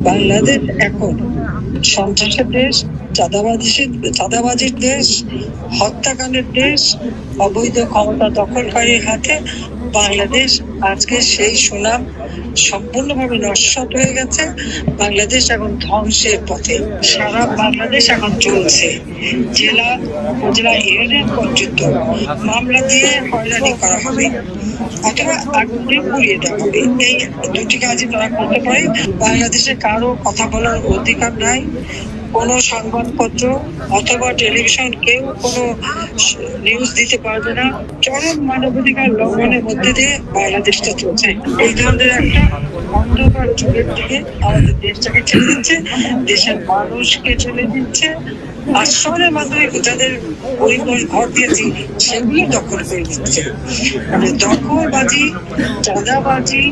বাংলাদেশ এখন সন্ত্রাসের দেশ, চাঁদাবাজি, চাঁদাবাজির দেশ, হত্যাকাণ্ডের দেশ, অবৈধ ক্ষমতা দখলকারীর হাতে বাংলাদেশ আজকে সেই সুনাম সম্পূর্ণভাবে নস্বাত হয়ে গেছে। বাংলাদেশ এখন ধ্বংসের পথে। সারা বাংলাদেশ এখন চলছে। জেলা, উপজেলা ইউনিয়ন পর্যন্ত মামলা দিয়ে হয়রানি করা হবে। অথবা আগুন পুড়িয়ে দেওয়া হবে এই দুটি কাজই তারা করতে পারে। বাংলাদেশে কারও কথা বলার অধিকার নাই। কোনো সংবাদপত্র অথবা টেলিভিশন কেউ কোনো নিউজ দিতে পারবে না। চরম মানবাধিকার লঙ্ঘনের মধ্যে দিয়ে বাংলাদেশটা চলছে। এই ধরনের একটা অন্ধকার যুগের দিকে আমাদের দেশটাকে ঠেলে দিচ্ছে। দেশের মানুষকে ঠেলে দিচ্ছে। মাধ্যমে যাদের ঘর দিয়েছি দখল করে দিচ্ছে মানে দখলবাজি, চাঁদাবাজি,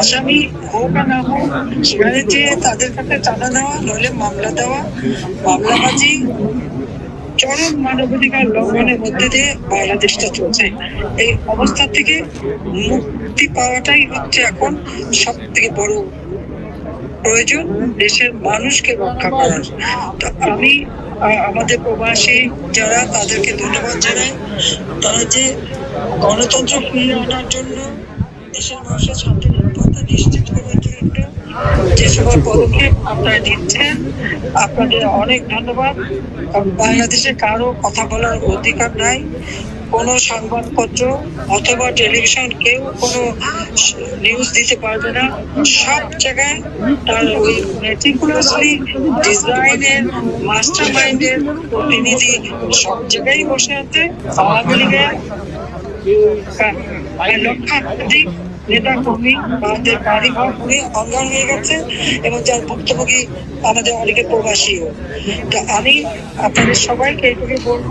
আসামি হোক আর না হোক, সেখানে যে তাদের কাছে চাঁদা দেওয়া, নইলে মামলা দেওয়া, মামলাবাজি, চরম মানবাধিকার লঙ্ঘনের মধ্যে দিয়ে বাংলাদেশটা চলছে। এই অবস্থা থেকে মুক্তি পাওয়াটাই হচ্ছে এখন সব থেকে বড় প্রয়োজন দেশের মানুষকে রক্ষা করার। তো আমি আমাদের প্রবাসী যারা, তাদেরকে ধন্যবাদ জানাই। তারা যে গণতন্ত্র ফিরিয়ে আনার জন্য দেশের মানুষের শান্তি, নিরাপত্তা নিশ্চিত করার জন্য যে সকল পদক্ষেপ আপনারা নিচ্ছেন, আপনাদের অনেক ধন্যবাদ। বাংলাদেশে কারও কথা বলার অধিকার নাই। কোনো সংবাদপত্র অথবা টেলিভিশন কেউ কোনো নিউজ দিতে পারবে না। সব জায়গায় তার ওই মেটিকুলাসলি ডিজাইনের মাস্টার মাইন্ডের প্রতিনিধি সব জায়গায় বসে আছে। আওয়ামী লীগের লক্ষাধিক নেতা কর্মী বাড়ি পুড়ে অঙ্গান হয়ে গেছে এবং যার ভুক্তভোগী আমাদের অনেকে প্রবাসীও। তো আমি আপনাদের সবাইকে এটুকু বলব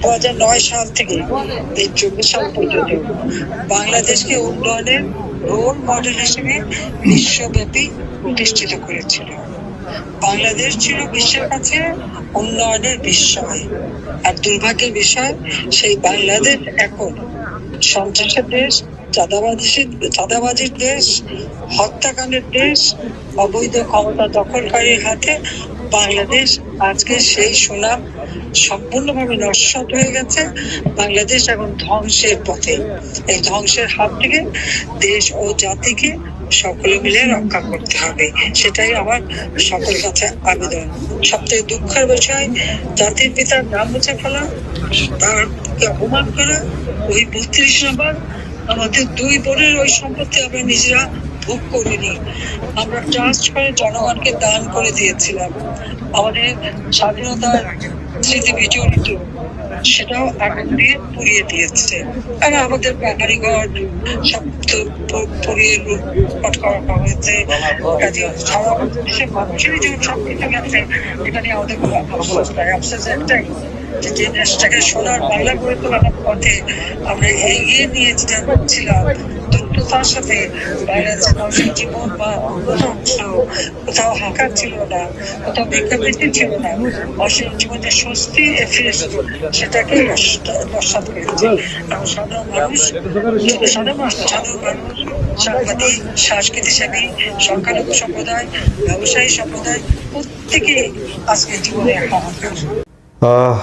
দু হাজার নয় সাল থেকে চব্বিশ সাল পর্যন্ত বাংলাদেশকে উন্নয়নের রোল মডেল হিসেবে বিশ্বব্যাপী প্রতিষ্ঠিত করেছিল। বাংলাদেশ ছিল বিশ্বের কাছে উন্নয়নের বিস্ময়। আর দুর্ভাগ্যের বিষয়, সেই বাংলাদেশ এখন সন্ত্রাসের দেশ চাঁদাবাজি চাঁদাবাজির দেশ, হত্যাকাণ্ডের দেশ, অবৈধ ক্ষমতা দখলকারীর হাতে বাংলাদেশ আজকে সেই সুনাম সম্পূর্ণভাবে নস্বাত হয়ে গেছে। বাংলাদেশ এখন ধ্বংসের পথে। এই ধ্বংসের হাত থেকে দেশ ও জাতিকে সকলে মিলে রক্ষা করতে হবে। সেটাই আমার সকলের কাছে আবেদন। সবথেকে দুঃখের বিষয়, জাতির পিতার নাম মুছে ফেলা তারকে অপমান করা, ওই বত্রিশ নম্বর, আমাদের দুই বোনের ওই সম্পত্তি আমরা নিজেরা ভোগ করিনি। আমরা ট্রাস্ট করে জনগণকে দান করে দিয়েছিলাম। আমাদের স্বাধীনতার স্মৃতি বিজড়িত সেটাও আগুন দিয়ে পুড়িয়ে দিয়েছে। আর আমাদের ঘর সব তো পুড়িয়ে করা হয়েছে। দেশের সব কিছু গেছে এটা নিয়ে আমাদের কোনো আফসোস একটাই যে যে দেশটাকে সোনার বাংলা করে তোলার পথে আমরা এগিয়ে নিয়ে যাচ্ছিলাম। দ্রুততার সাথে বাংলাদেশের মানুষের জীবন বা ছিল, কোথাও হাঁকার ছিল না কোথাও ভিক্ষাবৃত্তি ছিল না মানুষের জীবনে স্বস্তি ফিরেছিল সেটাকে নস্বাত করেছে। এবং সাধারণ মানুষ সাধারণ মানুষ সাধারণ মানুষ সাংবাদিক সংস্কৃতিসেবী সংখ্যালঘু সম্প্রদায় ব্যবসায়ী সম্প্রদায় প্রত্যেকে আজকে জীবনে আহ,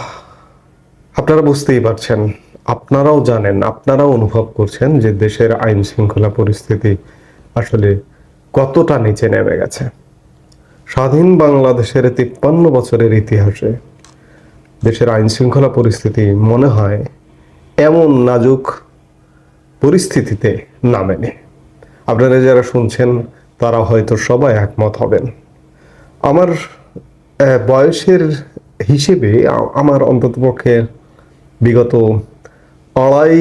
আপনারা বুঝতেই পারছেন। আপনারাও জানেন, আপনারাও অনুভব করছেন যে দেশের আইন শৃঙ্খলা পরিস্থিতি আসলে কতটা নিচে নেমে গেছে। স্বাধীন বাংলাদেশের তিপ্পান্ন বছরের ইতিহাসে দেশের আইন শৃঙ্খলা পরিস্থিতি মনে হয় এমন নাজুক পরিস্থিতিতে নামেনি। আপনারা যারা শুনছেন, তারা হয়তো সবাই একমত হবেন। আমার বয়সের হিসেবে আমার অন্ততপক্ষে বিগত আড়াই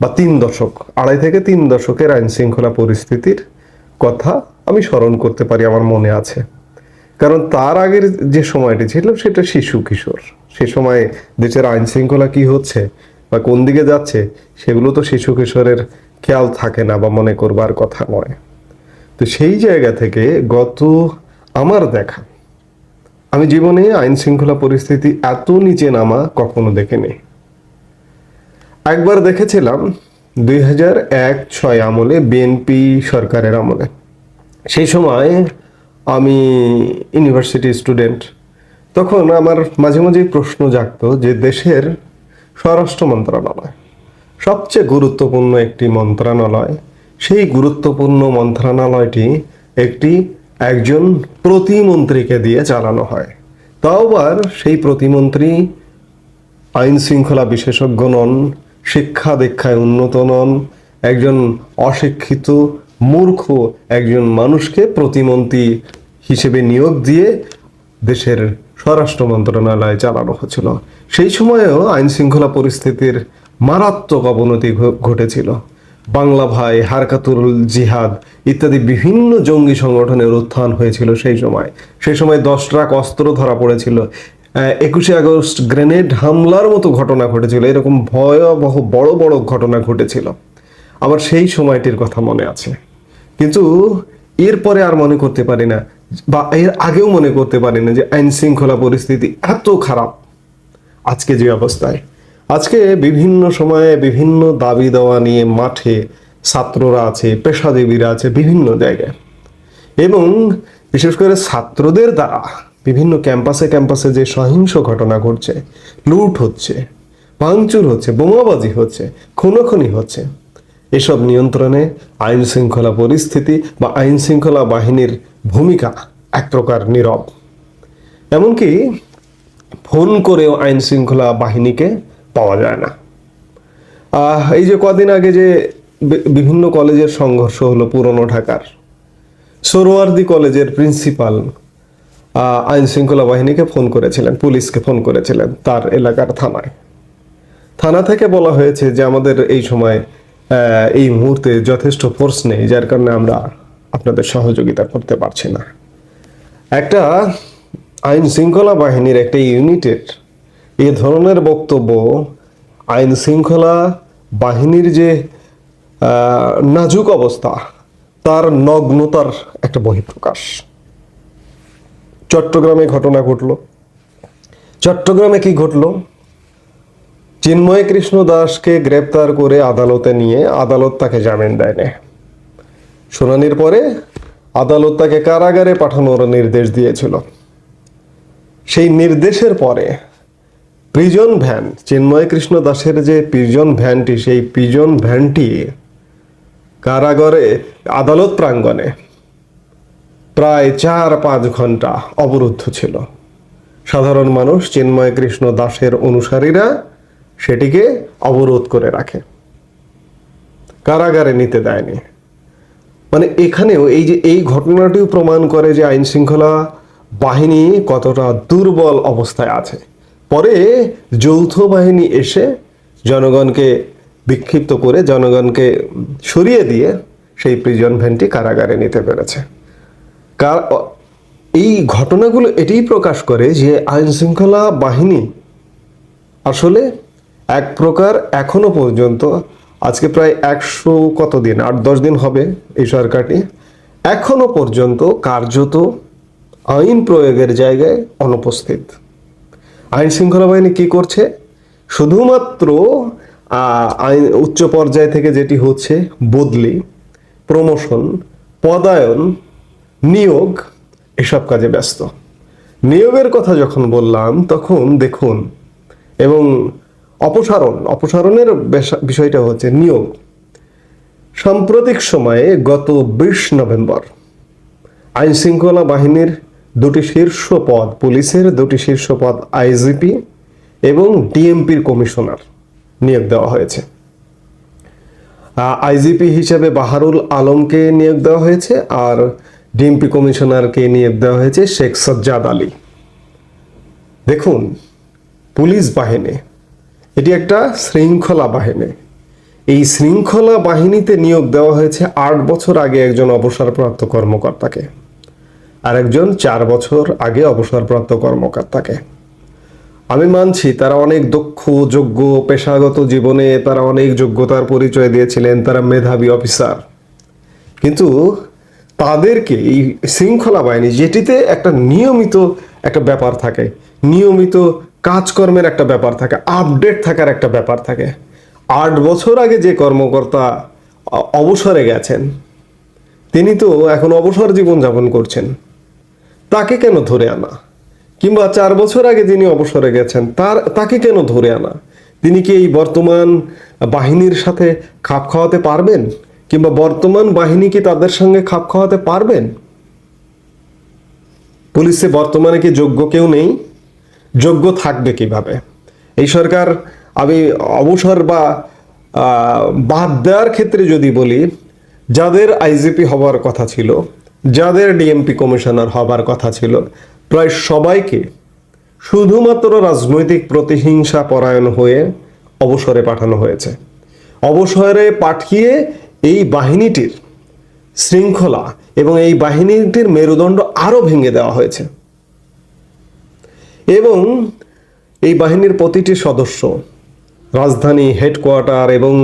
বা তিন দশক, আড়াই থেকে তিন দশকের আইন শৃঙ্খলা পরিস্থিতির কথা আমি স্মরণ করতে পারি আমার মনে আছে। কারণ তার আগের যে সময়টি ছিল সেটা শিশু কিশোর। সে সময় দেশের আইন শৃঙ্খলা কি হচ্ছে বা কোন দিকে যাচ্ছে সেগুলো তো শিশু কিশোরের খেয়াল থাকে না বা মনে করবার কথা নয়। তো সেই জায়গা থেকে গত আমার দেখা, আমি জীবনে আইন শৃঙ্খলা পরিস্থিতি এত নিচে নামা কখনো দেখিনি। একবার দেখেছিলাম দুই হাজার এক ছয় আমলে বিএনপি সরকারের আমলে। সেই সময় আমি ইউনিভার্সিটি স্টুডেন্ট। তখন আমার মাঝে মাঝেই প্রশ্ন জাগতো যে দেশের স্বরাষ্ট্র মন্ত্রণালয় সবচেয়ে গুরুত্বপূর্ণ একটি মন্ত্রণালয়, সেই গুরুত্বপূর্ণ মন্ত্রণালয়টি একটি একজন প্রতিমন্ত্রীকে দিয়ে চালানো হয়। তাও আবার সেই প্রতিমন্ত্রী আইন শৃঙ্খলা বিশেষজ্ঞ নন শিক্ষা দীক্ষায় উন্নত নন। একজন অশিক্ষিত মূর্খ একজন মানুষকে প্রতিমন্ত্রী হিসেবে নিয়োগ দিয়ে দেশের স্বরাষ্ট্র মন্ত্রণালয় চালানো হয়েছিল সেই সময়েও আইন শৃঙ্খলা পরিস্থিতির মারাত্মক অবনতি ঘটেছিল। বাংলা ভাই, হারকাতুল জিহাদ ইত্যাদি বিভিন্ন জঙ্গি সংগঠনের উত্থান হয়েছিল সেই সময়। সেই সময় দশ ট্রাক অস্ত্র ধরা পড়েছিল। একুশে আগস্ট গ্রেনেড হামলার মতো ঘটনা ঘটেছিল। এরকম ভয়াবহ বড় বড় ঘটনা ঘটেছিল। আবার সেই সময়টির কথা মনে আছে। কিন্তু এরপরে আর মনে করতে পারি না, বা এর আগেও মনে করতে পারি না যে আইন শৃঙ্খলা পরিস্থিতি এত খারাপ আজকে যে অবস্থায়। আজকে বিভিন্ন সময়ে বিভিন্ন দাবি দেওয়া নিয়ে মাঠে ছাত্ররা আছে, পেশাজীবীরা আছে বিভিন্ন জায়গায়। এবং বিশেষ করে ছাত্রদের দ্বারা বিভিন্ন ক্যাম্পাসে ক্যাম্পাসে যে সহিংস ঘটনা ঘটছে, লুট হচ্ছে, ভাঙচুর হচ্ছে, বোমাবাজি হচ্ছে, খুনোখুনি হচ্ছে, এসব নিয়ন্ত্রণে আইন শৃঙ্খলা পরিস্থিতি বা আইন শৃঙ্খলা বাহিনীর ভূমিকা এক প্রকার নীরব। এমনকি ফোন করেও আইন শৃঙ্খলা বাহিনীকে পাওয়া যায় না। এই যে কদিন আগে যে বিভিন্ন কলেজের সংঘর্ষ হলো পুরনো ঢাকার, সরোয়ার্দি কলেজের প্রিন্সিপাল আইন শৃঙ্খলা বাহিনীকে ফোন করেছিলেন, পুলিশকে ফোন করেছিলেন তার এলাকার থানায়। থানা থেকে বলা হয়েছে যে আমাদের এই সময় এই মুহূর্তে যথেষ্ট ফোর্স নেই, যার কারণে আমরা আপনাদের সহযোগিতা করতে পারছি না। একটা আইন শৃঙ্খলা বাহিনীর একটা ইউনিটের এ ধরনের বক্তব্য আইন শৃঙ্খলা বাহিনীর যে নাজুক অবস্থা, তার নগ্নতার একটা বহিঃপ্রকাশ। চট্টগ্রামে ঘটনা ঘটলো। চট্টগ্রামে কি ঘটলো? চিন্ময় কৃষ্ণ দাসকে গ্রেপ্তার করে আদালতে নিয়ে আদালত তাকে জামিন দেয়নি। শুনানির পরে আদালত তাকে কারাগারে পাঠানোর নির্দেশ দিয়েছিল। সেই নির্দেশের পরে প্রিজন ভ্যান চিন্ময় কৃষ্ণ দাসের যে প্রিজন ভ্যানটি, সেই প্রিজন ভ্যানটি কারাগারে আদালত প্রাঙ্গণে প্রায় চার পাঁচ ঘণ্টা অবরুদ্ধ ছিল। সাধারণ মানুষ চিন্ময় কৃষ্ণ দাসের অনুসারীরা সেটিকে অবরোধ করে রাখে। কারাগারে নিতে দেয়নি। মানে এখানেও এই যে এই ঘটনাটিও প্রমাণ করে যে আইন শৃঙ্খলা বাহিনী কতটা দুর্বল অবস্থায় আছে। পরে যৌথ বাহিনী এসে জনগণকে বিক্ষিপ্ত করে জনগণকে সরিয়ে দিয়ে সেই প্রিজন ভ্যানটি কারাগারে নিতে পেরেছে। এই ঘটনাগুলো এটাই প্রকাশ করে যে আইন শৃঙ্খলা বাহিনী আসলে এক প্রকার এখনও পর্যন্ত, আজকে প্রায় একশো কত দিন, আট দশ দিন হবে এই সরকারটি, এখনও পর্যন্ত কার্যত আইন প্রয়োগের জায়গায় অনুপস্থিত। আইন শৃঙ্খলা বাহিনী কি করছে? শুধুমাত্র আইন উচ্চ পর্যায় থেকে যেটি হচ্ছে বদলি, প্রমোশন, পদায়ন নিয়োগ এসব কাজে ব্যস্ত। নিয়োগের কথা যখন বললাম, তখন দেখুন, এবং অপসারণ, অপসারণের বিষয়টা হচ্ছে নিয়োগ। সাম্প্রতিক সময়ে গত বিশ নভেম্বর আইন শৃঙ্খলা বাহিনীর দুটি শীর্ষ পদ, পুলিশের দুটি শীর্ষ পদ আইজিপি এবং ডিএমপির কমিশনার নিয়োগ দেওয়া হয়েছে। আইজিপি হিসেবে বাহারুল আলমকে নিয়োগ দেওয়া হয়েছে, আর ডিএমপি কমিশনারকে নিয়োগ দেওয়া হয়েছে শেখ সজ্জাদ আলী। দেখুন, পুলিশ বাহিনী, এটি একটা শৃঙ্খলা বাহিনী। এই শৃঙ্খলা বাহিনীতে নিয়োগ দেওয়া হয়েছে আট বছর আগে একজন অবসরপ্রাপ্ত কর্মকর্তাকে আর একজন চার বছর আগে অবসরপ্রাপ্ত কর্মকর্তাকে। আমি মানছি তারা অনেক দক্ষ, যোগ্য, পেশাগত জীবনে তারা অনেক যোগ্যতার পরিচয় দিয়েছিলেন, তারা মেধাবী অফিসার। কিন্তু তাদেরকে এই শৃঙ্খলা বাহিনী, যেটিতে একটা নিয়মিত একটা ব্যাপার থাকে, নিয়মিত কাজকর্মের একটা ব্যাপার থাকে আপডেট থাকার একটা ব্যাপার থাকে। আট বছর আগে যে কর্মকর্তা অবসরে গেছেন, তিনি তো এখন অবসর জীবনযাপন করছেন। তাকে কেন ধরে আনা? কিংবা চার বছর আগে যিনি অবসরে গেছেন, তার, তাকে কেন ধরে আনা? তিনি কি এই বর্তমান বাহিনীর সাথে খাপ খাওয়াতে পারবেন? কিংবা বর্তমান বাহিনী কি তাদের সঙ্গে খাপ খাওয়াতে পারবেন? পুলিশে বর্তমানে কি যোগ্য কেউ নেই? যোগ্য থাকবে কীভাবে? এই সরকার আমি অবসর বা বাদ দেওয়ার ক্ষেত্রে যদি বলি, যাদের আইজিপি হবার কথা ছিল, যাদের ডিএমপি কমিশনার হবার কথা ছিল, প্রায় সবাইকে শুধুমাত্র রাজনৈতিক প্রতিহিংসা পরায়ণ হয়ে অবসরে পাঠানো হয়েছে। অবসরে পাঠিয়ে এই বাহিনীটির শৃঙ্খলা এবং এই বাহিনীটির মেরুদণ্ড আরও ভেঙে দেওয়া হয়েছে। এবং এই বাহিনীর প্রতিটি সদস্য, রাজধানী হেডকোয়ার্টার এবং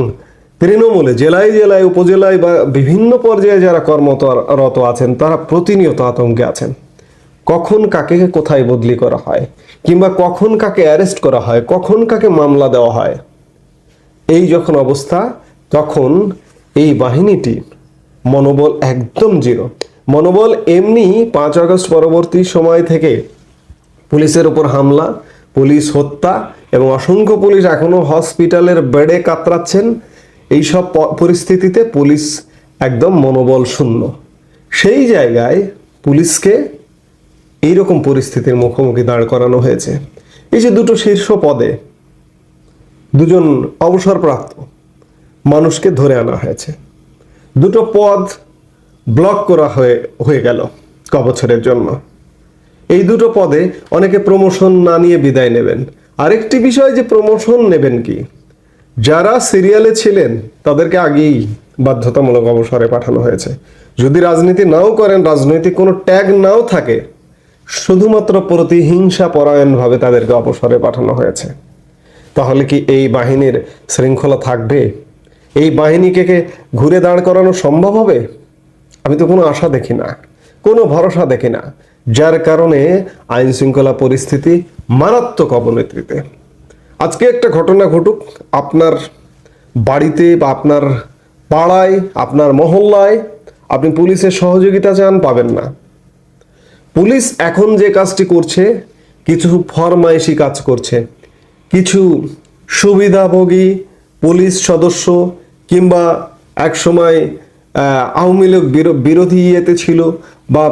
তৃণমূলে, জেলায় জেলায়, উপজেলায় বা বিভিন্ন পর্যায়ে যারা কর্মরত আছেন, তারা প্রতিনিয়ত আতঙ্কে আছেন। কখন কাকে কোথায় বদলি করা হয় কিংবা কখন কাকে অ্যারেস্ট করা হয়, কখন কাকে মামলা দেওয়া হয়, এই যখন অবস্থা, তখন এই বাহিনীটি মনোবল একদম জিরো। মনোবল এমনি পাঁচ আগস্ট পরবর্তী সময় থেকে পুলিশের উপর হামলা, পুলিশ হত্যা এবং অসংখ্য পুলিশ এখনও হসপিটালের বেডে কাতরাচ্ছেন। এইসব পরিস্থিতিতে পুলিশ একদম মনোবল শূন্য। সেই জায়গায় পুলিশকে এইরকম পরিস্থিতির মুখোমুখি দাঁড় করানো হয়েছে। এই যে দুটো শীর্ষ পদে দুজন অবসরপ্রাপ্ত মানুষকে ধরে আনা হয়েছে। দুটো পদ ব্লক করা হয়ে হয়ে গেল ক বছরের জন্য। এই দুটো পদে অনেকে প্রমোশন না নিয়ে বিদায় নেবেন। আরেকটি বিষয় যে প্রমোশন নেবেন কি? যারা সিরিয়ালে ছিলেন, তাদেরকে আগেই বাধ্যতামূলক অবসরে পাঠানো হয়েছে। যদি রাজনীতি নাও করেন, রাজনৈতিক কোনো ট্যাগ নাও থাকে, শুধুমাত্র প্রতিহিংসা পরায়ণভাবে তাদেরকে অবসরে পাঠানো হয়েছে। তাহলে কি এই বাহিনীর শৃঙ্খলা থাকবে? এই বাহিনীকে ঘুরে দাঁড় করানো সম্ভব হবে? আমি তো কোনো আশা দেখি না, কোনো ভরসা দেখি না। যার কারণে আইন শৃঙ্খলা পরিস্থিতি মারাত্মক অবনতিতে। আজকে একটা ঘটনা ঘটুক, আপনার বাড়িতে বা আপনার পাড়ায়, আপনার মহল্লায় আপনি পুলিশের সহযোগিতা চান, পাবেন না। পুলিশ এখন যে কাজটি করছে, কিছু ফরমাইশি কাজ করছে। কিছু সুবিধাভোগী পুলিশ সদস্য কিংবা একসময় আহ, আওয়ামী লীগ বিরো- বিরোধী ইয়েতে ছিল বা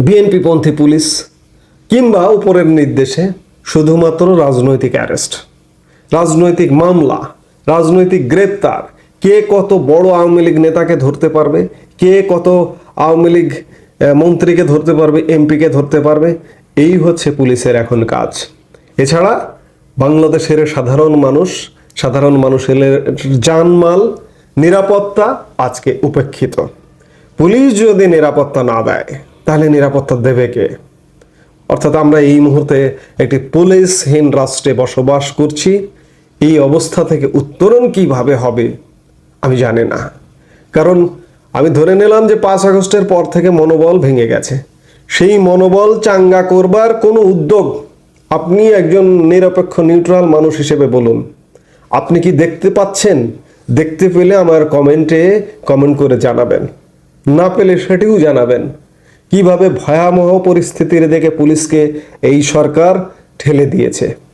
বিএনপি পন্থী পুলিশ কিংবা উপরের নির্দেশে শুধুমাত্র রাজনৈতিক অ্যারেস্ট রাজনৈতিক মামলা রাজনৈতিক গ্রেপ্তার কে কত বড় আওয়ামী লীগ নেতাকে ধরতে পারবে কে কত আওয়ামী লীগ মন্ত্রীকে ধরতে পারবে এমপিকে ধরতে পারবে এই হচ্ছে পুলিশের এখন কাজ। এছাড়া বাংলাদেশের সাধারণ মানুষ সাধারণ মানুষের জানমাল নিরাপত্তা আজকে উপেক্ষিত। পুলিশ যদি নিরাপত্তা না দেয়, তাহলে নিরাপত্তা দেবে কে? অর্থাৎ আমরা এই মুহূর্তে একটি পুলিশহীন রাষ্ট্রে বসবাস করছি। এই অবস্থা থেকে উত্তরণ কীভাবে হবে, আমি জানি না। কারণ আমি ধরে নিলাম যে পাঁচ আগস্টের পর থেকে মনোবল ভেঙে গেছে। সেই মনোবল চাঙ্গা করবার কোনো উদ্যোগ আপনি একজন নিরপেক্ষ, নিউট্রাল মানুষ হিসেবে বলুন। আপনি কি দেখতে পাচ্ছেন? দেখতে পেলে আমার কমেন্টে কমেন্ট করে জানাবেন। না পেলে সেটিও জানাবেন। কীভাবে ভয়াবহ পরিস্থিতির দেখে পুলিশকে এই সরকার ঠেলে দিয়েছে?